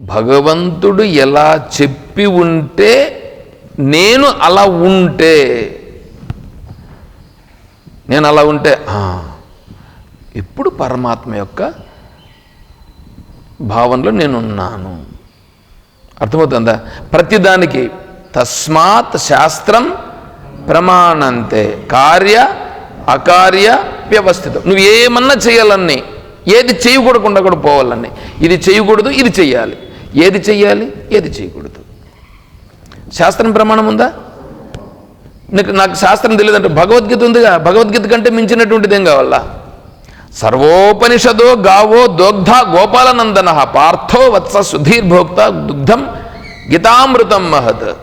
భగవంతుడు ఎలా చెప్పి ఉంటే నేను అలా ఉంటే నేను అలా ఉంటే ఎప్పుడు ఇప్పుడు పరమాత్మ యొక్క భావనలో నేనున్నాను. అర్థమవుతుందా? ప్రతిదానికి తస్మాత్ శాస్త్రం ప్రమాణంతే కార్య అకార్య వ్యవస్థితం. నువ్వు ఏమన్నా చేయాలన్నీ ఏది చేయకూడకుండా కూడా పోవాలని ఇది చేయకూడదు ఇది చేయాలి ఏది చెయ్యాలి? ఏది చేయకూడదు శాస్త్రం ప్రమాణం ఉందా? నీకు నాకు శాస్త్రం తెలియదంటే భగవద్గీత ఉందిగా. భగవద్గీత కంటే మించినటువంటిది ఏం కావాలా? సర్వోపనిషదో గావో దోగ్ధ గోపాలనందన పార్థో వత్స సుధీర్భోక్త దుగ్ధం గీతామృతం మహత్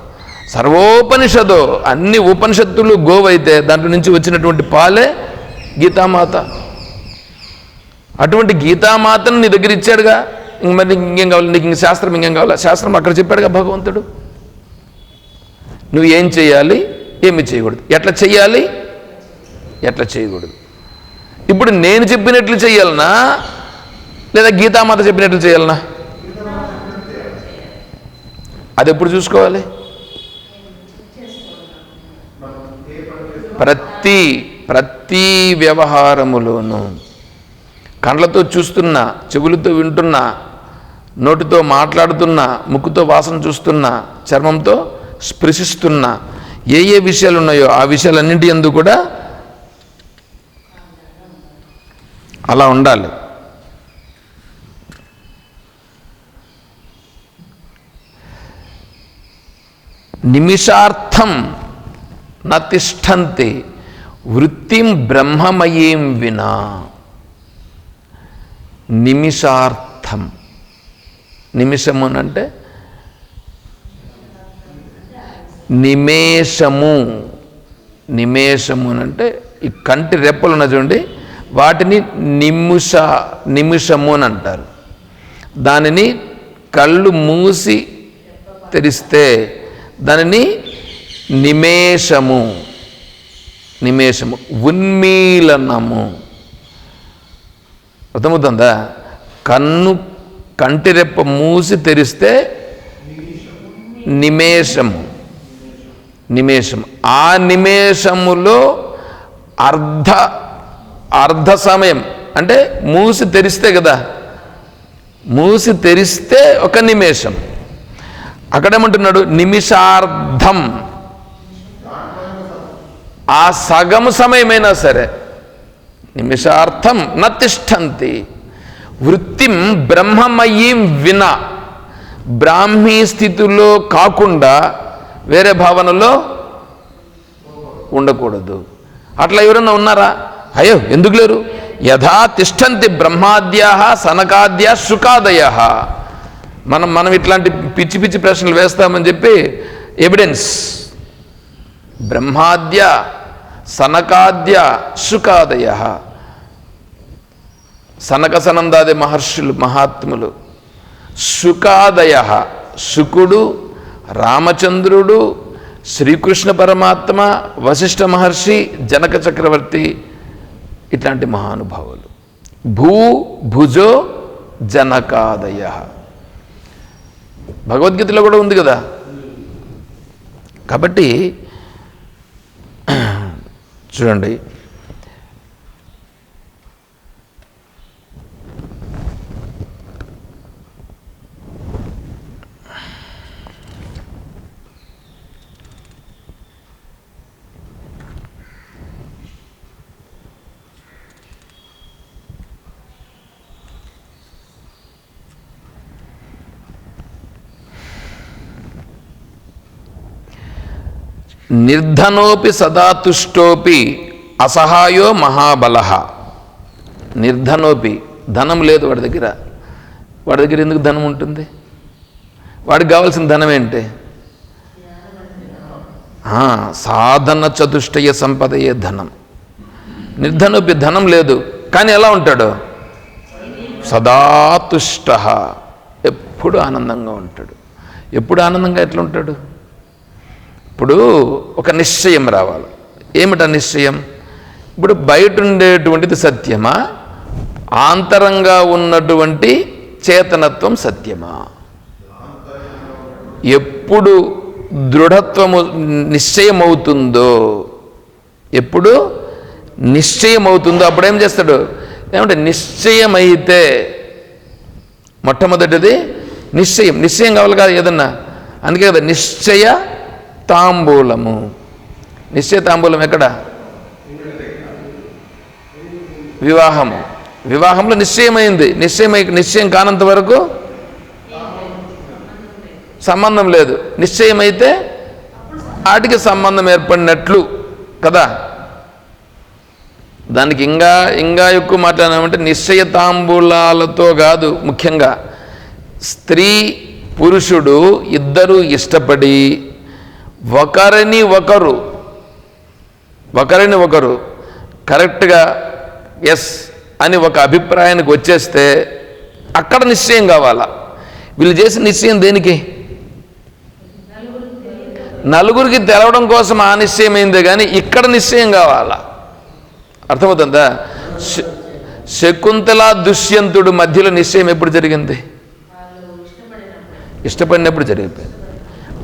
సర్వోపనిషదో అన్ని ఉపనిషత్తులు గోవైతే దాంట్లో నుంచి వచ్చినటువంటి పాలే గీతామాత. అటువంటి గీతామాతను నీ దగ్గర ఇచ్చాడుగా? మరి నీకు ఇంకేం కావాలి? నీకు ఇంక శాస్త్రం ఇంకేం కావాలా? శాస్త్రం అక్కడ చెప్పాడుగా భగవంతుడు. నువ్వు ఏం చేయాలి? ఏమి చేయకూడదు. ఎట్లా చెయ్యాలి ఎట్లా చేయకూడదు. ఇప్పుడు నేను చెప్పినట్లు చేయాలనా? లేదా గీతామాత చెప్పినట్లు చేయాలనా? అది ఎప్పుడు చూసుకోవాలి? ప్రతి ప్రతి వ్యవహారములోనూ కండ్లతో చూస్తున్నా చెవులతో వింటున్నా నోటితో మాట్లాడుతున్నా ముక్కుతో వాసన చూస్తున్నా చర్మంతో స్పృశిస్తున్నా ఏ ఏ విషయాలు ఉన్నాయో ఆ విషయాలన్నింటి ఎందు కూడా అలా ఉండాలి. నిమిషార్థం నతిష్టంతి వృత్తిం బ్రహ్మమయీం వినా. నిమిషార్థం. నిమిషము అని అంటే నిమేషము. నిమేషము అని అంటే ఈ కంటి రెప్పలు ఉన్న చూడండి. వాటిని నిమిష నిమిషము అని అంటారు దానిని కళ్ళు మూసి తెరిస్తే దానిని నిమేషము. నిమేషము. ఉన్మీలనము. అర్థమవుతుందా? కన్ను కంటిరెప్ప మూసి తెరిస్తే నిమేషము. నిమేషం ఆ నిమేషములో అర్ధ అర్ధ సమయం. అంటే మూసి తెరిస్తే కదా? మూసి తెరిస్తే ఒక నిమేషం. అక్కడేమంటున్నాడు? నిమిషార్థం ఆ సగము సమయమైనా సరే నిమిషార్థం నతిష్టంతి. వృత్తిం బ్రహ్మమయీం విన. బ్రాహ్మీ స్థితిలో కాకుండా వేరే భావనలో ఉండకూడదు. అట్లా ఎవరన్నా ఉన్నారా? అయ్యో ఎందుకు లేరు? యథా తిష్టంతి బ్రహ్మాద్యా సనకాద్య శుకాదయ మనం మనం ఇట్లాంటి పిచ్చి పిచ్చి ప్రశ్నలు వేస్తామని చెప్పి ఎవిడెన్స్ బ్రహ్మాద్య సనకాద్య శుకాదయ సనకసనందాది మహర్షులు మహాత్ములు. శుకాదయ శుకుడు రామచంద్రుడు శ్రీకృష్ణ పరమాత్మ వశిష్ఠ మహర్షి జనక చక్రవర్తి ఇట్లాంటి మహానుభావులు. భూ భుజో జనకాదయ. భగవద్గీతలో కూడా ఉంది కదా? కాబట్టి చూడండి. నిర్ధనోపి సదాతుష్టోపి అసహాయో మహాబల. నిర్ధనోపి ధనం లేదు వాడి దగ్గర. వాడి దగ్గర ఎందుకు ధనం ఉంటుంది? వాడికి కావాల్సిన ధనం ఏంటి? సాధన చతుష్టయ సంపదయే ధనం. నిర్ధనోపి ధనం లేదు కానీ ఎలా ఉంటాడు? సదాతుష్ట ఎప్పుడు ఆనందంగా ఉంటాడు. ఎప్పుడు ఆనందంగా ఎట్లా ఉంటాడు ఇప్పుడు ఒక నిశ్చయం రావాలి. ఏమిటా నిశ్చయం? ఇప్పుడు బయట ఉండేటువంటిది సత్యమా? ఆంతరంగా ఉన్నటువంటి చేతనత్వం సత్యమా? ఎప్పుడు దృఢత్వము నిశ్చయమవుతుందో ఎప్పుడు నిశ్చయమవుతుందో అప్పుడు ఏం చేస్తాడు? ఏమంటే నిశ్చయమైతే మొట్టమొదటిది నిశ్చయం. నిశ్చయం కావాలి కదా ఏదన్నా. అందుకే కదా నిశ్చయ తాంబూలము. నిశ్చయ తాంబూలం ఎక్కడ? వివాహము. వివాహంలో నిశ్చయమైంది. నిశ్చయమై నిశ్చయం కానంత వరకు సంబంధం లేదు. నిశ్చయమైతే వాటికి సంబంధం ఏర్పడినట్లు కదా? దానికి ఇంకా ఇంకా ఎక్కువ మాట్లాడామంటే నిశ్చయ తాంబూలాలతో కాదు ముఖ్యంగా. స్త్రీ పురుషుడు ఇద్దరు ఇష్టపడి ఒకరిని ఒకరు ఒకరిని ఒకరు కరెక్ట్గా ఎస్ అని ఒక అభిప్రాయానికి వచ్చేస్తే అక్కడ నిశ్చయం కావాలా? వీళ్ళు చేసిన నిశ్చయం దేనికి? నలుగురికి తెలవడం కోసం ఆ నిశ్చయమైందే కానీ ఇక్కడ నిశ్చయం కావాలా? అర్థమవుతుందా? శ- శకుంతల దుష్యంతుడు మధ్యలో నిశ్చయం ఎప్పుడు జరిగింది? ఇష్టపడినప్పుడు జరిగిపోయింది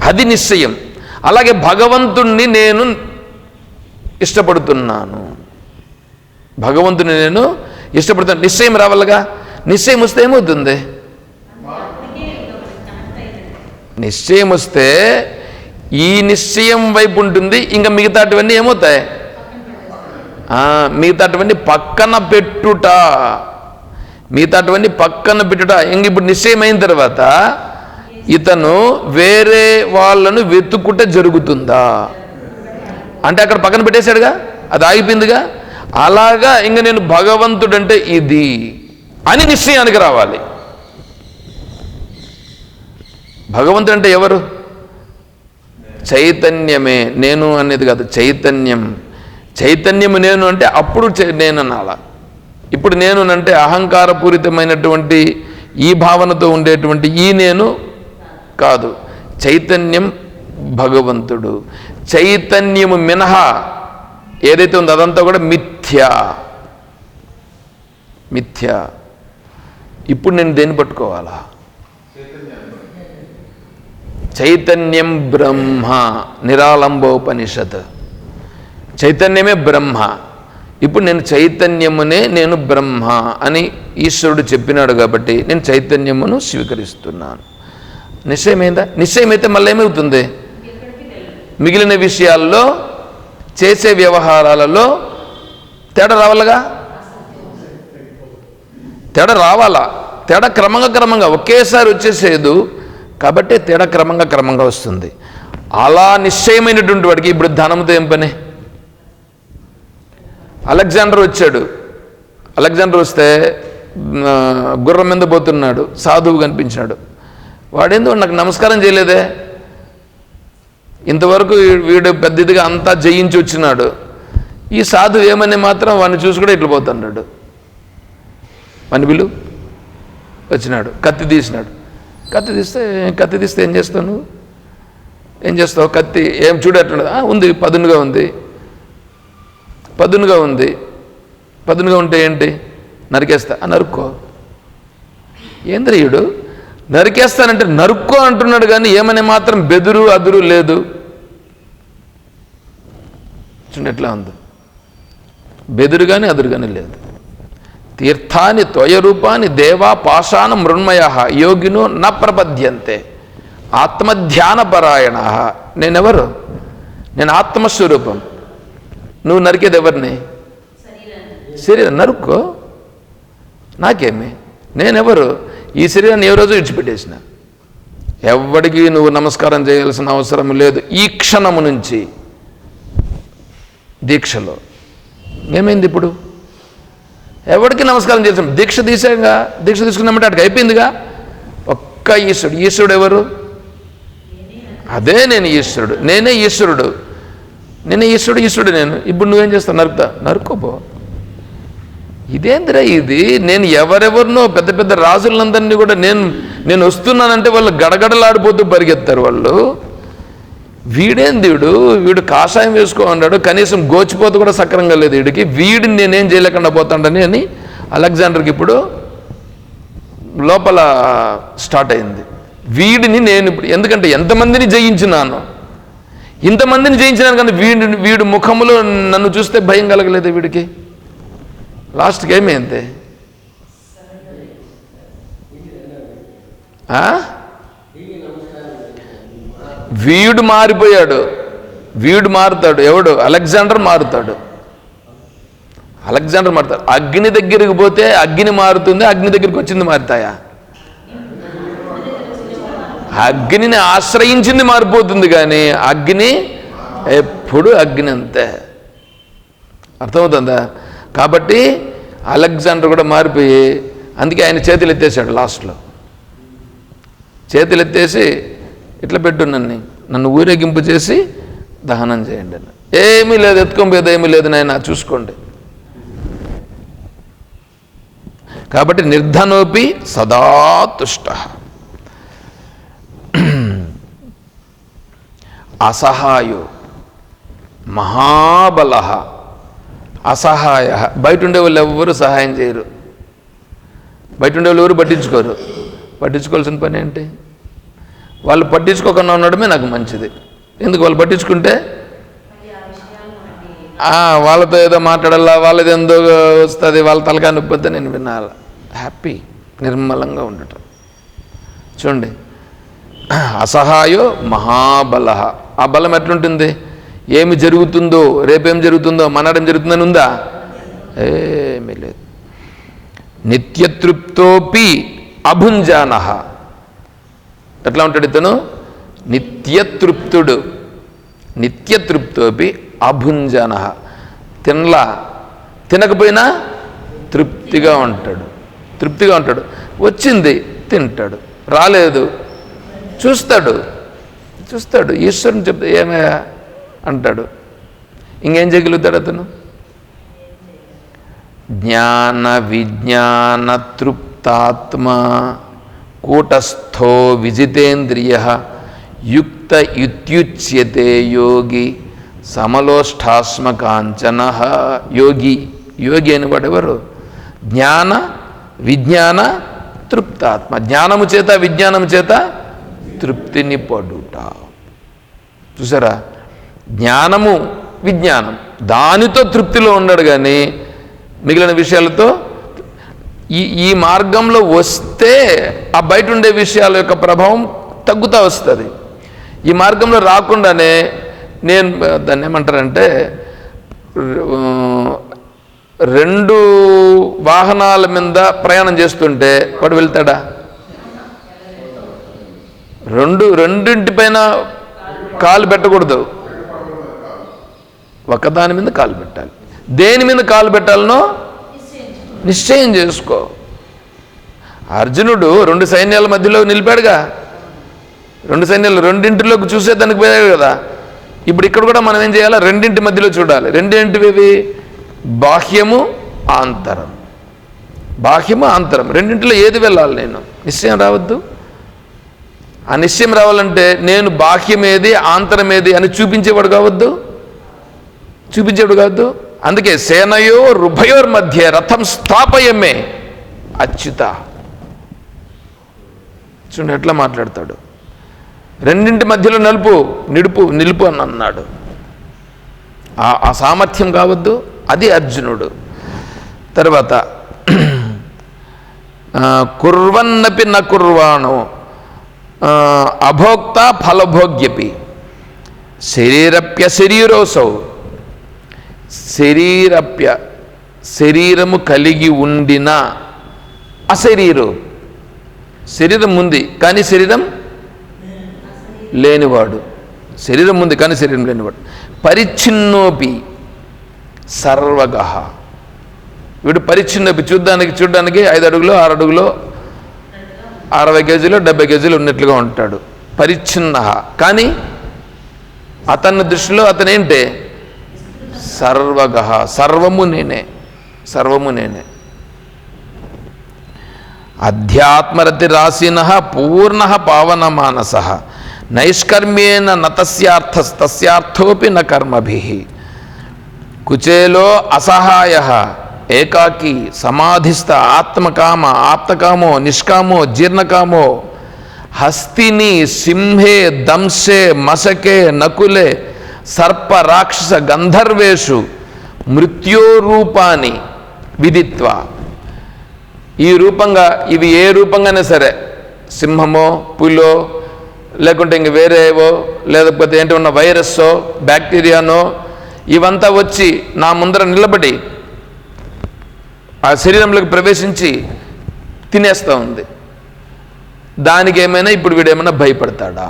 అది నిశ్చయం. అలాగే భగవంతుణ్ణి నేను ఇష్టపడుతున్నాను. భగవంతుని నేను ఇష్టపడుతున్నాను నిశ్చయం రావాలిగా? నిశ్చయం వస్తే ఏమవుతుంది? నిశ్చయం వస్తే ఈ నిశ్చయం వైపు ఉంటుంది ఇంకా మిగతాటివన్నీ ఏమవుతాయి? ఆ, మిగతాటివన్నీ పక్కన పెట్టుట. మిగతాటివన్నీ పక్కన పెట్టుట. ఇంక ఇప్పుడు నిశ్చయమైన తర్వాత ఇతను వేరే వాళ్ళను వెతుక్కుంటే జరుగుతుందా? అంటే అక్కడ పక్కన పెట్టేశాడుగా? అది ఆగిపోయిందిగా? అలాగా ఇంక నేను భగవంతుడంటే ఇది అని నిశ్చయానికి రావాలి. భగవంతుడు అంటే ఎవరు? చైతన్యమే. నేను అనేది కాదు చైతన్యం. చైతన్యం నేను అంటే అప్పుడు చే- నేను అనాలా ఇప్పుడు నేను అంటే అహంకారపూరితమైనటువంటి ఈ భావనతో ఉండేటువంటి ఈ నేను కాదు. చైతన్యం భగవంతుడు. చైతన్యము మినహా ఏదైతే ఉందో అదంతా కూడా మిథ్య. మిథ్య. ఇప్పుడు నేను దేన్ని పట్టుకోవాలా? చైతన్యం బ్రహ్మ. నిరాళంబోపనిషత్ చైతన్యమే బ్రహ్మ. ఇప్పుడు నేను చైతన్యమునే నేను బ్రహ్మ అని ఈశ్వరుడు చెప్పినాడు కాబట్టి నేను చైతన్యమును స్వీకరిస్తున్నాను. నిశ్చయమైందా? నిశ్చయమైతే మళ్ళీ ఏమవుతుంది? మిగిలిన విషయాల్లో చేసే వ్యవహారాలలో తేడా రావాలిగా? తేడా రావాలా? తేడా క్రమంగా క్రమంగా ఒకేసారి వచ్చేసేదు కాబట్టి తేడా క్రమంగా క్రమంగా వస్తుంది. అలా నిశ్చయమైనటువంటి వాడికి ఇప్పుడు ధనంతో ఏం పని? అలెగ్జాండర్ వచ్చాడు. అలెగ్జాండర్ వస్తే గుర్రం మీద పోతున్నాడు సాధువు కనిపించినాడు వాడేందో నాకు నమస్కారం చేయలేదే. ఇంతవరకు వీడు పెద్ద ఇదిగా అంతా జయించి వచ్చినాడు. ఈ సాధు ఏమని మాత్రం వాడిని చూసి కూడా ఇట్లా పోతున్నాడు. పని విలు వచ్చినాడు. కత్తి తీసినాడు. కత్తి తీస్తే కత్తి తీస్తే ఏం చేస్తావు నువ్వు? ఏం చేస్తావు? కత్తి ఏం చూడట్లేదు ఉంది. పదునుగా ఉంది. పదునుగా ఉంది. పదునుగా ఉంటే ఏంటి? నరికేస్తా. నరుక్కో. ఏంద్రియుడు నరికేస్తానంటే నరుక్కో అంటున్నాడు కానీ ఏమని మాత్రం బెదురు అదురు లేదు. చూడండి ఎట్లా ఉంది. బెదురు కానీ అదురు కానీ లేదు. తీర్థాని త్వయరూపాని దేవా పాషాణ మృణ్మయ యోగిను న ప్రపద్యంతే. ఆత్మధ్యానపరాయణ. నేనెవరు? నేను ఆత్మస్వరూపం. నువ్వు నరికేది ఎవరిని? శరీరం నరుక్కో. నాకేమి? నేనెవరు? ఈ శరీరాన్ని ఏ రోజు విడిచిపెట్టేసిన? ఎవడికి నువ్వు నమస్కారం చేయాల్సిన అవసరం లేదు. ఈ క్షణము నుంచి దీక్షలో. ఏమైంది ఇప్పుడు? ఎవరికి నమస్కారం చేసాం దీక్ష తీసాంగా దీక్ష తీసుకున్నామంటే అటుకు అయిపోయిందిగా? ఒక్క ఈశ్వరుడు. ఈశ్వరుడు ఎవరు? అదే నేను ఈశ్వరుడు. నేనే ఈశ్వరుడు. నేనే ఈశ్వరుడు ఈశ్వరుడు నేను. ఇప్పుడు నువ్వేం చేస్తావు? నరుకుతా నరుకోపో ఇదేందిరా ఇది? నేను ఎవరెవరినో పెద్ద పెద్ద రాజులందరినీ కూడా నేను నేను వస్తున్నానంటే వాళ్ళు గడగడలాడిపోతూ పరిగెత్తారు వాళ్ళు. వీడేంది వీడు వీడు కాషాయం వేసుకో అన్నాడు. కనీసం గోచిపోతూ కూడా సక్రంగా లేదు వీడికి. వీడిని నేనేం చేయలేకుండా పోతాడని అని అలెగ్జాండర్కి ఇప్పుడు లోపల స్టార్ట్ అయింది. వీడిని నేను ఇప్పుడు ఎందుకంటే ఎంతమందిని జయించినాను. ఇంతమందిని జయించినాను కానీ వీడి వీడు ముఖములో నన్ను చూస్తే భయం కలగలేదు వీడికి? లాస్ట్కి ఏమైంది ఆ? వీడు మారిపోయాడు వీడు మారుతాడు ఎవడు అలెగ్జాండర్ మారుతాడు అలెగ్జాండర్ మారుతాడు అగ్ని దగ్గరికి పోతే అగ్ని మారుతుంది అగ్ని దగ్గరికి వచ్చింది మారుతాయా అగ్నిని ఆశ్రయించింది మారిపోతుంది కానీ అగ్ని ఎప్పుడు అగ్ని అంతే అర్థమవుతుందా కాబట్టి అలెగ్జాండర్ కూడా మారిపోయి అందుకే ఆయన చేతులు ఎత్తేసాడు లాస్ట్లో. చేతులు ఎత్తేసి ఇట్లా పెట్టు నన్ను నన్ను ఊరేగింపు చేసి దహనం చేయండి అన్న ఏమీ లేదు ఎత్తుకోబోయేది ఏమీ లేదు నాయన చూసుకోండి. కాబట్టి నిర్ధనోపి సదా తుష్ట. అసహాయో మహాబల. అసహాయ. బయట ఉండే వాళ్ళు ఎవ్వరూ సహాయం చేయరు. బయట ఉండే వాళ్ళు ఎవరు పట్టించుకోరు. పట్టించుకోవాల్సిన పని ఏంటి? వాళ్ళు పట్టించుకోకుండా ఉండడమే నాకు మంచిది. ఎందుకు? వాళ్ళు పట్టించుకుంటే వాళ్ళతో ఏదో మాట్లాడాలా వాళ్ళది ఎందో వస్తుంది వాళ్ళ తలకా నొప్పి నేను వినాలి. హ్యాపీ నిర్మలంగా ఉండటం. చూడండి. అసహాయో మహాబల ఆ బలం ఎట్లుంటుంది? ఏమి జరుగుతుందో రేపేం జరుగుతుందో మనడం జరుగుతుందని ఉందా? ఏమీ లేదు. నిత్యతృప్తోపి అభుంజాన. ఎట్లా ఉంటాడు ఇతను? నిత్యతృప్తుడు. నిత్యతృప్తోపి అభుంజాన. తినలా? తినకపోయినా తృప్తిగా ఉంటాడు. తృప్తిగా ఉంటాడు. వచ్చింది తింటాడు. రాలేదు చూస్తాడు. చూస్తాడు. ఈశ్వరుని చెప్తే ఏమయ్యా? అంటాడు. ఇంకేం చేయగలుగుతాడు అతను? జ్ఞాన విజ్ఞాన తృప్తాత్మ కూటస్థో విజితేంద్రియ యుక్త ఇత్యుచ్యతే యోగి సమలోష్టాస్మ కాంచన యోగి యోగి అనేవాడెవరు జ్ఞాన విజ్ఞాన తృప్తాత్మ. జ్ఞానము చేత విజ్ఞానము చేత తృప్తిని పడుట. చూసారా? జ్ఞానము విజ్ఞానం. దానితో తృప్తిలో ఉండడు కానీ మిగిలిన విషయాలతో ఈ ఈ మార్గంలో వస్తే ఆ బయట ఉండే విషయాల యొక్క ప్రభావం తగ్గుతూ వస్తుంది. ఈ మార్గంలో రాకుండానే నేను దాన్ని ఏమంటారంటే రెండు వాహనాల మీద ప్రయాణం చేస్తుంటే వాడు వెళ్తాడా? రెండు రెండింటిపైన కాలు పెట్టకూడదు. ఒకదాని మీద కాలు పెట్టాలి. దేని మీద కాలు పెట్టాలనో? నిశ్చయం చేసుకో. అర్జునుడు రెండు సైన్యాల మధ్యలో నిలిపాడుగా. రెండు సైన్యాలు రెండింటిలోకి చూసే దానికి పోయాడు కదా. ఇప్పుడు ఇక్కడ కూడా మనం ఏం చేయాలి? రెండింటి మధ్యలో చూడాలి. రెండింటివి బాహ్యము ఆంతరం. బాహ్యము ఆంతరం. రెండింటిలో ఏది వెళ్ళాలి నేను? నిశ్చయం రావద్దు. ఆ నిశ్చయం రావాలంటే నేను బాహ్యమేది ఆంతరమేది అని చూపించేవాడు కావద్దు. చూపించాడు కాదు. అందుకే సేనయో రుభయోర్ మధ్య రథం స్థాపయమే అచ్యుత. చూడండి ఎట్లా మాట్లాడతాడు. రెండింటి మధ్యలో నలుపు నిడుపు నిలుపు అని అన్నాడు. ఆ- సామర్థ్యం కావద్దు అది అర్జునుడు. తర్వాత కుర్వన్నపి న కుర్వాణు అభోక్త ఫలభోగ్యపి. శరీరప్య శరీరోసౌ. శరీరప్య శరీరము కలిగి ఉండిన అశరీరు. శరీరం ఉంది కానీ శరీరం లేనివాడు. శరీరం ఉంది కానీ శరీరం లేనివాడు. పరిచ్ఛిన్నోపి సర్వగ వీడు పరిచ్ఛిన్నోపి చూడ్డానికి చూడ్డానికి ఐదు అడుగులు ఆరు అడుగులో అరవై కేజీలు డెబ్బై కేజీలు ఉన్నట్లుగా ఉంటాడు. పరిచ్ఛిన్న కానీ అతని దృష్టిలో అతనేంటే? సర్వగ సర్వము నేనే సర్వము నేనే. అధ్యాత్మరతి రాసిన పూర్ణ పావన మానస నైష్కర్మ్యేన నతస్యార్థ న కర్మభి. కుచేలో అసహాయ ఏకాకి సమాధిస్థ ఆత్మకామ ఆప్తకామో నిష్కామో జీర్ణకామో హస్తిని సింహే దంశే మశకే నకులే సర్ప రాక్షస గంధర్వేషు మృత్యోరూపాన్ని విదిత్వ. ఈ రూపంగా ఇవి ఏ రూపంగానే సరే సింహమో పులో లేకుంటే ఇంక వేరేవో లేకపోతే ఏంటి ఉన్న వైరస్సో బ్యాక్టీరియానో ఇవంతా వచ్చి నా ముందర నిలబడి ఆ శరీరంలోకి ప్రవేశించి తినేస్తూ ఉంది. దానికి ఏమైనా ఇప్పుడు వీడేమైనా భయపడతాడా?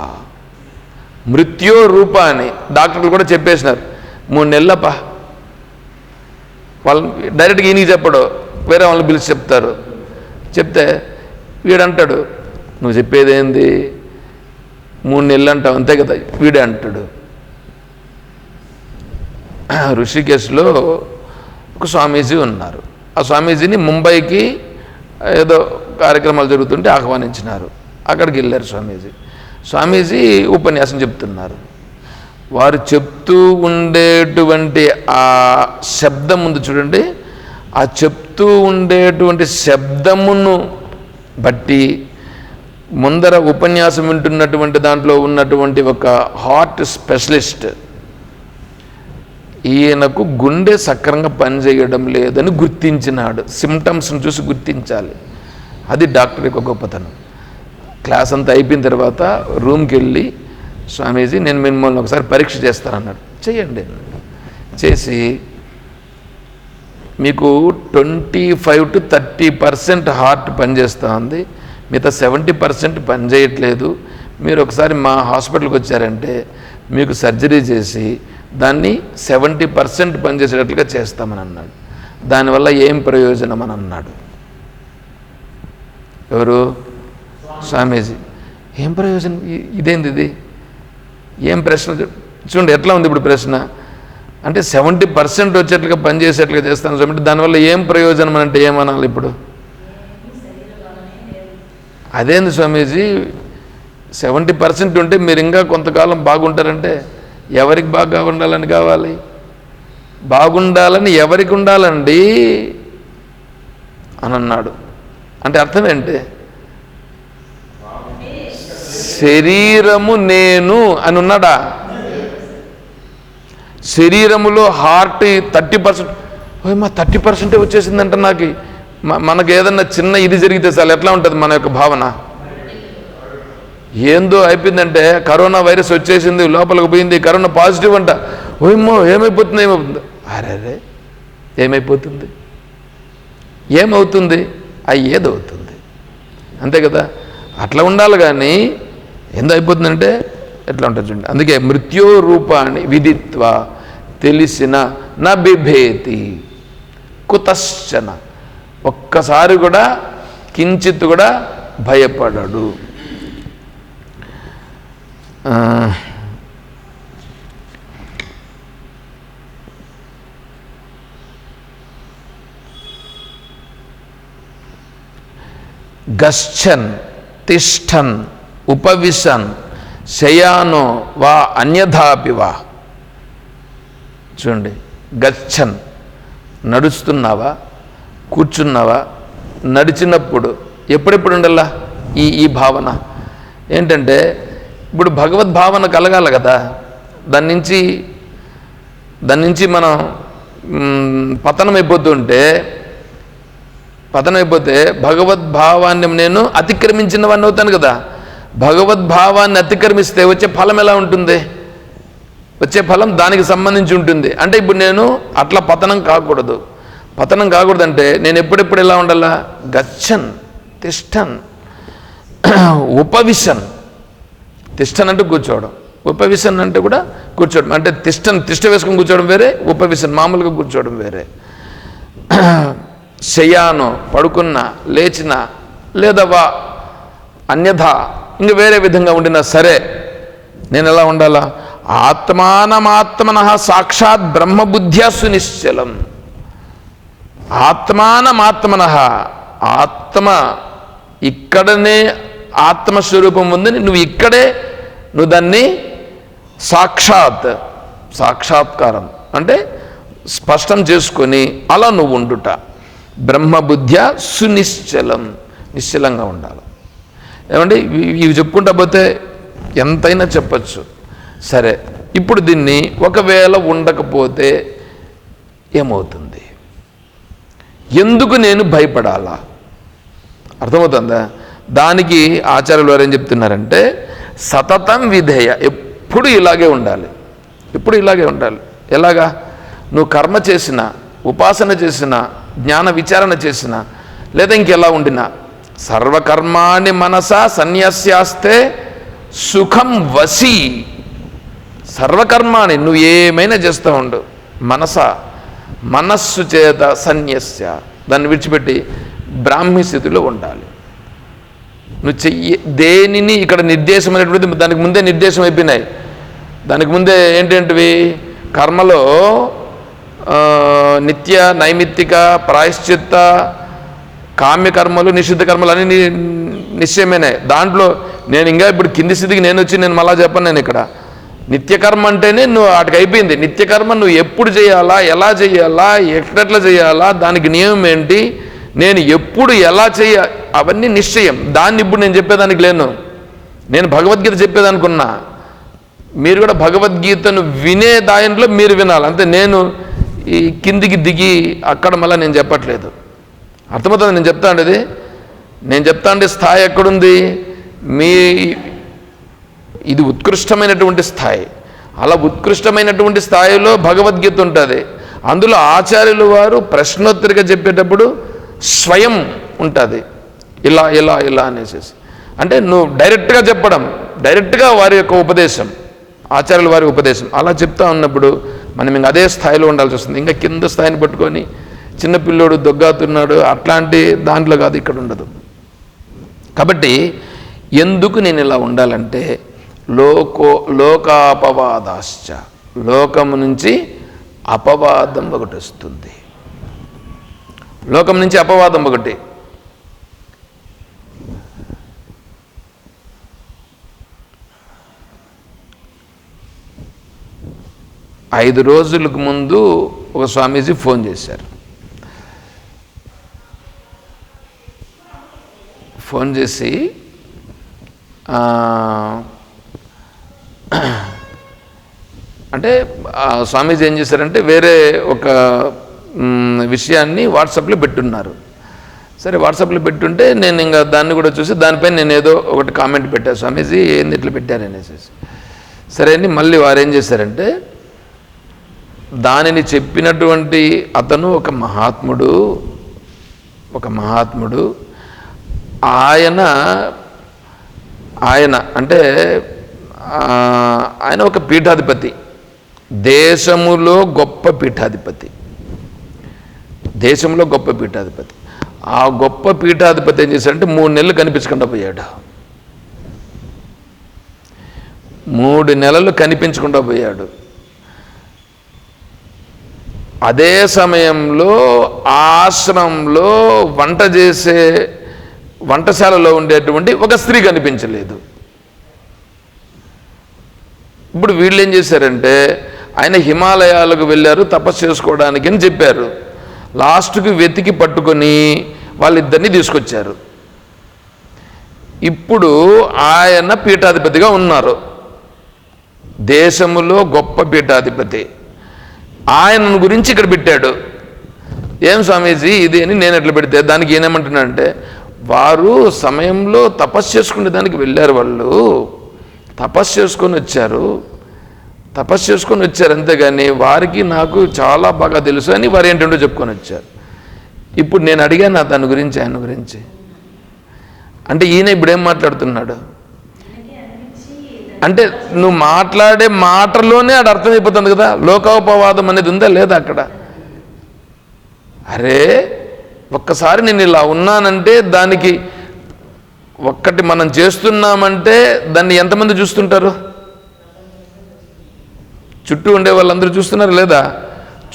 మృత్యో అని డాక్టర్లు కూడా చెప్పేసినారు. మూడు నెలలపా వాళ్ళని డైరెక్ట్గా ఈయనకి చెప్పడు వేరే వాళ్ళని పిలిచి చెప్తారు. చెప్తే వీడంటాడు నువ్వు చెప్పేదేంది మూడు నెలలు అంటావు అంతే కదా వీడే అంటాడు. ఋషికేశ్లో ఒక స్వామీజీ ఉన్నారు. ఆ స్వామీజీని ముంబైకి ఏదో కార్యక్రమాలు జరుగుతుంటే ఆహ్వానించినారు. అక్కడికి వెళ్ళారు స్వామీజీ. స్వామీజీ ఉపన్యాసం చెప్తున్నారు. వారు చెప్తూ ఉండేటువంటి ఆ శబ్దం ముందు చూడండి. ఆ చెప్తూ ఉండేటువంటి శబ్దమును బట్టి ముందర ఉపన్యాసం వింటున్నటువంటి దాంట్లో ఉన్నటువంటి ఒక హార్ట్ స్పెషలిస్ట్ ఈయనకు గుండె సక్రంగా పనిచేయడం లేదని గుర్తించినాడు. సిమ్టమ్స్ని చూసి గుర్తించాలి. అది డాక్టర్ యొక్క గొప్పతనం. క్లాస్ అంతా అయిపోయిన తర్వాత రూమ్కి వెళ్ళి స్వామీజీ నేను మిమ్మల్ని ఒకసారి పరీక్ష చేస్తానన్నాడు. చేయండి చేసి మీకు twenty five to thirty percent heart పనిచేస్తూ ఉంది మిగతా సెవెంటీ పర్సెంట్ పనిచేయట్లేదు. మీరు ఒకసారి మా హాస్పిటల్కి వచ్చారంటే మీకు సర్జరీ చేసి దాన్ని సెవెంటీ పర్సెంట్ పనిచేసేటట్లుగా చేస్తామని అన్నాడు దానివల్ల ఏం ప్రయోజనం అని అన్నాడు ఎవరు? స్వామీజీ ఏం ప్రయోజనం? ఇదేంది ఇది? ఏం ప్రశ్న? చూడండి ఎట్లా ఉంది ఇప్పుడు ప్రశ్న? అంటే సెవెంటీ పర్సెంట్ వచ్చేట్లుగా పనిచేసేట్లుగా చేస్తాను స్వామి. దానివల్ల ఏం ప్రయోజనం అంటే ఏమనాలి ఇప్పుడు? అదేంది స్వామీజీ? సెవెంటీ పర్సెంట్ ఉంటే మీరు ఇంకా కొంతకాలం బాగుంటారంటే ఎవరికి బాగా ఉండాలని కావాలి? బాగుండాలని ఎవరికి ఉండాలండి? అని అన్నాడు. అంటే అర్థం ఏంటి? శరీరము నేను అని ఉన్నాడా శరీరములో హార్ట్ థర్టీ పర్సెంట్ మా థర్టీ పర్సెంటే వచ్చేసిందంట నాకు. మనకు ఏదన్నా చిన్న ఇది జరిగితే చాలు ఎట్లా ఉంటుంది మన యొక్క భావన? ఏందో అయిపోయిందంటే కరోనా వైరస్ వచ్చేసింది లోపలికి పోయింది కరోనా పాజిటివ్ అంట. ఓయమ్మో ఏమైపోతుంది ఏమైపోతుంది? అరే ఏమైపోతుంది? ఏమవుతుంది? అయ్యేది అవుతుంది. అంతే కదా? అట్లా ఉండాలి కానీ ఎందు అయిపోతుందంటే ఎట్లా ఉంటుంది చూడండి. అందుకే మృత్యో రూపాన్ని విదిత్వ తెలిసిన నా బిభేతి కుతశ్చన. ఒక్కసారి కూడా కించిత్ కూడా భయపడడు. గశ్చన్ తిష్టన్ ఉపవిశన్ శయానో వా అన్యథాపి వా. చూడండి గచ్చన్ నడుస్తున్నావా కూర్చున్నావా నడిచినప్పుడు ఎప్పుడెప్పుడు ఉండాలా ఈ ఈ భావన? ఏంటంటే ఇప్పుడు భగవద్భావన కలగాలి కదా దాని నుంచి దాని నుంచి మనం పతనం అయిపోతుంటే పతనం అయిపోతే భగవద్భావాన్ని నేను అతిక్రమించిన వాడిని అవుతాను కదా. భగవద్భావాన్ని అతిక్రమిస్తే వచ్చే ఫలం ఎలా ఉంటుంది? వచ్చే ఫలం దానికి సంబంధించి ఉంటుంది. అంటే ఇప్పుడు నేను అట్లా పతనం కాకూడదు. పతనం కాకూడదంటే నేను ఎప్పుడెప్పుడు ఎలా ఉండాలా? గచ్చన్ తిష్టన్ ఉపవిశన్. తిష్టన్ అంటే కూర్చోవడం. ఉపవిశన్ అంటే కూడా కూర్చోవడం. అంటే తిష్టన్ తిష్ట వేసుకొని కూర్చోవడం వేరే ఉపవిశన్ మామూలుగా కూర్చోవడం వేరే. శయాను పడుకున్న లేచిన లేదా వా అన్యథ ఇంక వేరే విధంగా ఉండినా సరే నేను ఎలా ఉండాలా? ఆత్మానమాత్మన సాక్షాత్ బ్రహ్మబుద్ధ్యా సునిశ్చలం ఆత్మానమాత్మన ఆత్మ ఇక్కడనే ఆత్మస్వరూపం ఉందని నువ్వు ఇక్కడే నువ్వు దాన్ని సాక్షాత్ సాక్షాత్కారం. అంటే స్పష్టం చేసుకొని అలా నువ్వు ఉండుట. బ్రహ్మబుద్ధ్య సునిశ్చలం నిశ్చలంగా ఉండాలి. ఏమండి? ఇవి- చెప్పుకుంటా పోతే ఎంతైనా చెప్పచ్చు. సరే ఇప్పుడు దీన్ని ఒకవేళ ఉండకపోతే ఏమవుతుంది? ఎందుకు నేను భయపడాలా? అర్థమవుతుందా? దానికి ఆచార్యులు వారు ఏం చెప్తున్నారంటే సతతం విధేయ ఎప్పుడు ఇలాగే ఉండాలి. ఎప్పుడు ఇలాగే ఉండాలి. ఎలాగా? నువ్వు కర్మ చేసిన ఉపాసన చేసిన జ్ఞాన విచారణ చేసిన లేదా ఇంకెలా ఉండినా సర్వకర్మాణి మనస సన్యాస్యాస్తే సుఖం వసి. సర్వకర్మాణి నువ్వు ఏమైనా చేస్తూ ఉండు. మనస మనస్సు చేత సన్యస్య. దాన్ని విడిచిపెట్టి బ్రాహ్మీ స్థితిలో ఉండాలి. నువ్వు చెయ్యి దేనిని ఇక్కడ నిర్దేశం అనేటువంటిది దానికి ముందే నిర్దేశం అయిపోయినాయి. దానికి ముందే ఏంటేంటివి? కర్మలో నిత్య నైమిత్తిక ప్రాయశ్చిత్త కామ్య కర్మలు నిషిద్ధ కర్మలు అన్ని నిశ్చయమైనాయి దాంట్లో నేను ఇంకా ఇప్పుడు కింది స్థితికి నేను వచ్చి నేను మళ్ళా చెప్పను నేను ఇక్కడ. నిత్యకర్మ అంటేనే నువ్వు వాటికి అయిపోయింది. నిత్యకర్మ నువ్వు ఎప్పుడు చేయాలా ఎలా చేయాలా ఎట్లెట్లా చేయాలా దానికి నియమం ఏంటి నేను ఎప్పుడు ఎలా చేయ అవన్నీ నిశ్చయం. దాన్ని ఇప్పుడు నేను చెప్పేదానికి లేను. నేను భగవద్గీత చెప్పేదనుకున్నా. మీరు కూడా భగవద్గీతను వినే దాంట్లో మీరు వినాలి. అంతే. నేను ఈ కిందికి దిగి అక్కడ మళ్ళీ నేను చెప్పట్లేదు. అర్థమవుతుంది? నేను చెప్తా ఉండేది నేను చెప్తా ఉండే స్థాయి ఎక్కడుంది? మీ ఇది ఉత్కృష్టమైనటువంటి స్థాయి. అలా ఉత్కృష్టమైనటువంటి స్థాయిలో భగవద్గీత ఉంటుంది. అందులో ఆచార్యులు వారు ప్రశ్నోత్తరిగా చెప్పేటప్పుడు స్వయం ఉంటుంది. ఇలా ఇలా ఇలా అనేసి అంటే నువ్వు డైరెక్ట్గా చెప్పడం డైరెక్ట్గా వారి యొక్క ఉపదేశం ఆచార్యుల వారి ఉపదేశం అలా చెప్తా ఉన్నప్పుడు మనం ఇంక అదే స్థాయిలో ఉండాల్సి వస్తుంది. ఇంకా కింద స్థాయిని పట్టుకొని చిన్నపిల్లోడు దొగ్గాతున్నాడు అట్లాంటి దాంట్లో కాదు ఇక్కడ ఉండదు. కాబట్టి ఎందుకు నేను ఇలా ఉండాలంటే లోకో లోకాపవాదాశ్చ లోకము నుంచి అపవాదం ఒకటి వస్తుంది. లోకం నుంచి అపవాదం ఒకటి. ఐదు రోజులకు ముందు ఒక స్వామీజీ ఫోన్ చేశారు. ఫోన్ చేసి అంటే స్వామీజీ ఏం చేశారంటే వేరే ఒక విషయాన్ని వాట్సాప్లో పెట్టున్నారు. సరే వాట్సాప్లో పెట్టుంటే నేను ఇంకా దాన్ని కూడా చూసి దానిపైన నేను ఏదో ఒకటి కామెంట్ పెట్టాను స్వామీజీ ఏంది ఇట్లా పెట్టారనేసి సరే అని మళ్ళీ వారు ఏం చేశారంటే దానిని చెప్పినటువంటి అతను ఒక మహాత్ముడు ఒక మహాత్ముడు ఆయన ఆయన అంటే ఆయన ఒక పీఠాధిపతి. దేశములో గొప్ప పీఠాధిపతి. దేశంలో గొప్ప పీఠాధిపతి. ఆ గొప్ప పీఠాధిపతి ఏం చేశాడంటే మూడు నెలలు కనిపించకుండా పోయాడు. మూడు నెలలు కనిపించకుండా పోయాడు. అదే సమయంలో ఆ ఆశ్రమంలో వంట చేసే వంటశాలలో ఉండేటువంటి ఒక స్త్రీ కనిపించలేదు. ఇప్పుడు వీళ్ళు ఏం చేశారంటే ఆయన హిమాలయాలకు వెళ్ళారు తపస్సు చేసుకోవడానికి అని చెప్పారు. లాస్ట్కి వెతికి పట్టుకొని వాళ్ళిద్దరిని తీసుకొచ్చారు. ఇప్పుడు ఆయన పీఠాధిపతిగా ఉన్నారు. దేశములో గొప్ప పీఠాధిపతి. ఆయన గురించి ఇక్కడ పెట్టాడు. ఏం స్వామీజీ ఇది అని నేను ఎట్లా పెడితే దానికి ఏనేమంటున్నానంటే వారు సమయంలో తపస్సు చేసుకునే దానికి వెళ్ళారు వాళ్ళు. తపస్సు చేసుకొని వచ్చారు. తపస్సు చేసుకొని వచ్చారు అంతేగాని వారికి నాకు చాలా బాగా తెలుసు అని వారు ఏంటంటో చెప్పుకొని వచ్చారు. ఇప్పుడు నేను అడిగాను దాని గురించి ఆయన గురించి. అంటే ఈయన ఇప్పుడేం మాట్లాడుతున్నాడు? అంటే నువ్వు మాట్లాడే మాటలోనే అది అర్థమైపోతుంది కదా లోకోపవాదం అనేది ఉందా లేదా అక్కడ? అరే ఒక్కసారి నేను ఇలా ఉన్నానంటే దానికి ఒక్కటి మనం చేస్తున్నామంటే దాన్ని ఎంతమంది చూస్తుంటారు? చుట్టూ ఉండే వాళ్ళందరూ చూస్తున్నారు లేదా?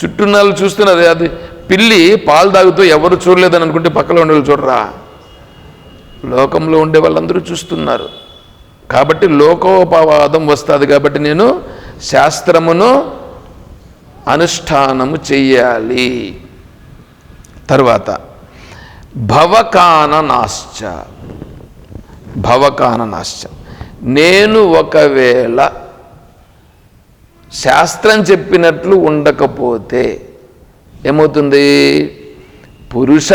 చుట్టూ ఉన్న వాళ్ళు చూస్తున్నారు. అది పిల్లి పాలు తాగుతూ ఎవరు చూడలేదని అనుకుంటే పక్కలో ఉండే చూడరా? లోకంలో ఉండే వాళ్ళందరూ చూస్తున్నారు. కాబట్టి లోకోపవాదం వస్తుంది కాబట్టి నేను శాస్త్రమును అనుష్ఠానము చెయ్యాలి. తరువాత భవకాన నాశ్చ భవకాననాశ్చ. నేను ఒకవేళ శాస్త్రం చెప్పినట్లు ఉండకపోతే ఏమవుతుంది? పురుష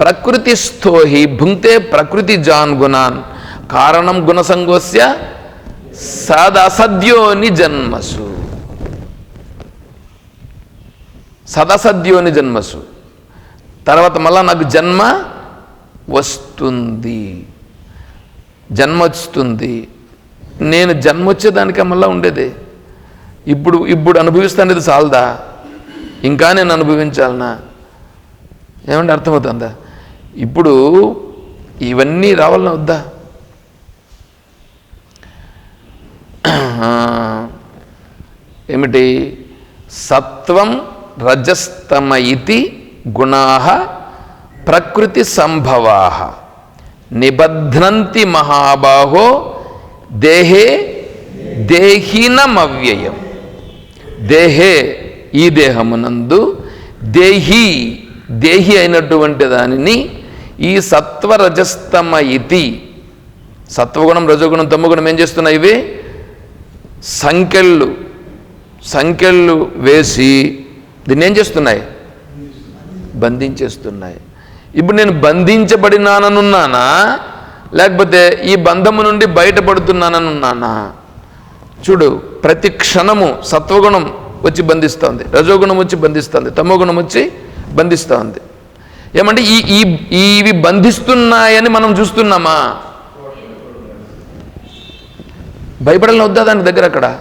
ప్రకృతిస్థోహి భుంక్తే ప్రకృతి జాన్ గుణాన్ కారణం గుణసంగోస్య సదసద్యోని జన్మసు. సదసద్యోని జన్మసు. తర్వాత మళ్ళా నాకు జన్మ వస్తుంది. జన్మ వస్తుంది. నేను జన్మ వచ్చేదానికే మళ్ళా ఉండేది. ఇప్పుడు ఇప్పుడు అనుభవిస్తానేది చాలదా ఇంకా నేను అనుభవించాలనా? ఏమంటే అర్థమవుతుందా? ఇప్పుడు ఇవన్నీ రావాలన్నా వద్దా? ఏమిటి? సత్వం రజస్తమ ఇతి గుణా ప్రకృతి సంభవా నిబధ్నంతి మహాబాహో దేహే దేహినమవ్యయం. దేహే ఈ దేహమునందు దేహి దేహి అయినటువంటి దానిని ఈ సత్వరజస్తమ ఇతి సత్వగుణం రజోగుణం తమ్ముగుణం ఏం చేస్తున్నాయి ఇవి? సంఖ్యలు సంఖ్యలు వేసి దీన్ని ఏం చేస్తున్నాయి? బంధించేస్తున్నాయి. ఇప్పుడు నేను బంధించబడినాననున్నానా? లేకపోతే ఈ బంధము నుండి బయటపడుతున్నాననున్నానా? చూడు ప్రతి క్షణము సత్వగుణం వచ్చి బంధిస్తుంది రజోగుణం వచ్చి బంధిస్తుంది తమోగుణం వచ్చి బంధిస్తుంది. ఏమంటే ఈ ఈ ఇవి బంధిస్తున్నాయని మనం చూస్తున్నామా? భయపడాలని వద్దా దాని దగ్గర అక్కడ?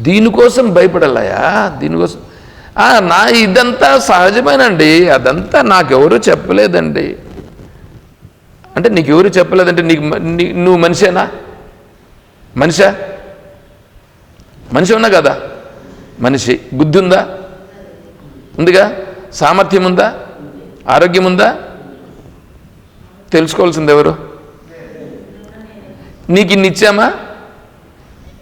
దీనికోసం భయపడాలయా? దీనికోసం నా ఇదంతా సహజమేనండి. అదంతా నాకెవరు చెప్పలేదండి. అంటే నీకు ఎవరు చెప్పలేదంటే నీకు నీ- నువ్వు మనిషేనా? మనిషా? మనిషి ఉన్నా కదా? మనిషి. బుద్ధి ఉందా? ఉందిగా? సామర్థ్యం ఉందా? ఆరోగ్యం ఉందా? తెలుసుకోవాల్సింది ఎవరు? నీకు ఇన్ని ఇచ్చామా?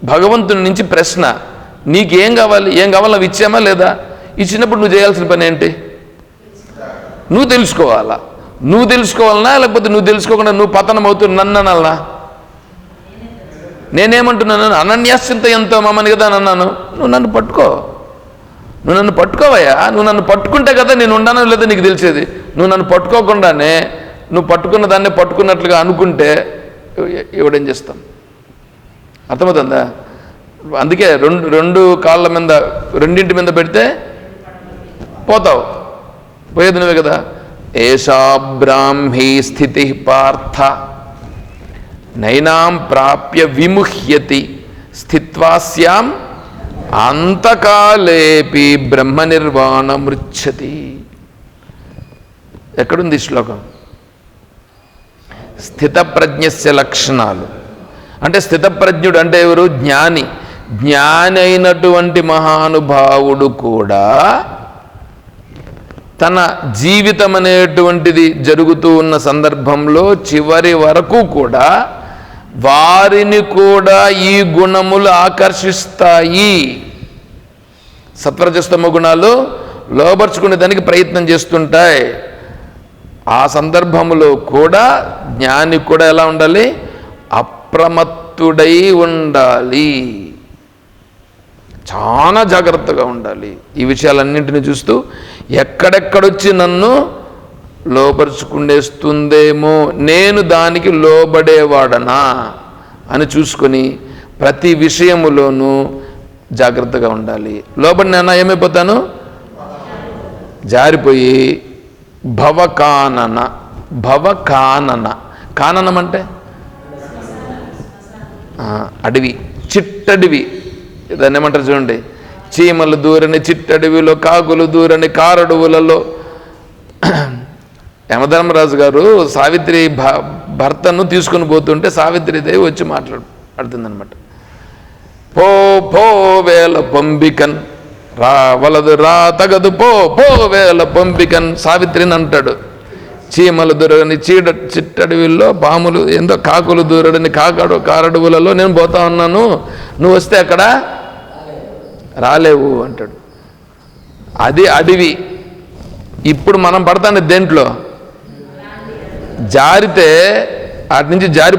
భగవంతుని నుంచి ప్రశ్న. నీకేం కావాలి? ఏం కావాలి? అవి ఇచ్చామా లేదా? ఇచ్చినప్పుడు నువ్వు చేయాల్సిన పని ఏంటి? నువ్వు తెలుసుకోవాలా? నువ్వు తెలుసుకోవాలనా? లేకపోతే నువ్వు తెలుసుకోకుండా నువ్వు పతనం అవుతుంది నన్ను అనాలనా? నేనేమంటున్నాను? అనన్యాశ్చింత ఎంతో మమ్మని కదా అని అన్నాను. నువ్వు నన్ను పట్టుకో. నువ్వు నన్ను పట్టుకోవయ్యా. నువ్వు నన్ను పట్టుకుంటే కదా నేను ఉండానో లేదో నీకు తెలిసేది. నువ్వు నన్ను పట్టుకోకుండానే నువ్వు పట్టుకున్న దాన్ని పట్టుకున్నట్లుగా అనుకుంటే ఎ- ఎవడేం చేస్తాం? అర్థమవుతుందా? అందుకే రెండు రెండు కాళ్ళ మీద రెండింటి మీద పెడితే పోతావు. పోయేది నువ్వే కదా. ఏషా బ్రాహ్మీ స్థితి పార్థ. నైనాం ప్రాప్య విముహ్యతి. స్థిత్వాస్యాం అంతకాలేపి బ్రహ్మ నిర్వాణమృచ్చతి ఎక్కడుంది శ్లోకం? స్థితప్రజ్ఞస్య లక్షణాలు. అంటే స్థితప్రజ్ఞుడు అంటే ఎవరు? జ్ఞాని. జ్ఞాని అయినటువంటి మహానుభావుడు కూడా తన జీవితం అనేటువంటిది జరుగుతూ ఉన్న సందర్భంలో చివరి వరకు కూడా వారిని కూడా ఈ గుణములు ఆకర్షిస్తాయి. సత్వరజస్తమ గుణాలు లోపరుచుకునే దానికి ప్రయత్నం చేస్తుంటాయి. ఆ సందర్భంలో కూడా జ్ఞాని కూడా ఎలా ఉండాలి? అప్రమత్తుడై ఉండాలి. చాలా జాగ్రత్తగా ఉండాలి. ఈ విషయాలన్నింటినీ చూస్తూ ఎక్కడెక్కడొచ్చి నన్ను లోపరుచుకుండేస్తుందేమో? నేను దానికి లోబడేవాడనా? అని చూసుకొని ప్రతి విషయములోనూ జాగ్రత్తగా ఉండాలి. లోబడినా ఏమైపోతాను? జారిపోయి భవకానన భవకానన. కాననం అంటే? అడవి చిట్టడివి. దాన్ని ఏమంటారు చూడండి? చీమలు దూరని చిట్టడవిలో కాకులు దూరని కారడువులలో. యమధర్మరాజు గారు సావిత్రి భ భర్తను తీసుకుని పోతుంటే సావిత్రిదేవి వచ్చి మాట్లాడు మాట్లాడుతుందనమాట పో పో వేల పొంబికన్ రా వలదు రా తగదు పో పో వేల పొంబికన్ సావిత్రిని అంటాడు. చీమలు దూరని చీడ చిట్టడవిల్లో పాములు ఏందో కాకులు దూరడని కాకడు కారడువులలో నేను పోతా ఉన్నాను. నువ్వు వస్తే అక్కడ రాలేవు అంటాడు. అది అడివి. ఇప్పుడు మనం పడతాను దేంట్లో? జారితే అటు నుంచి జారి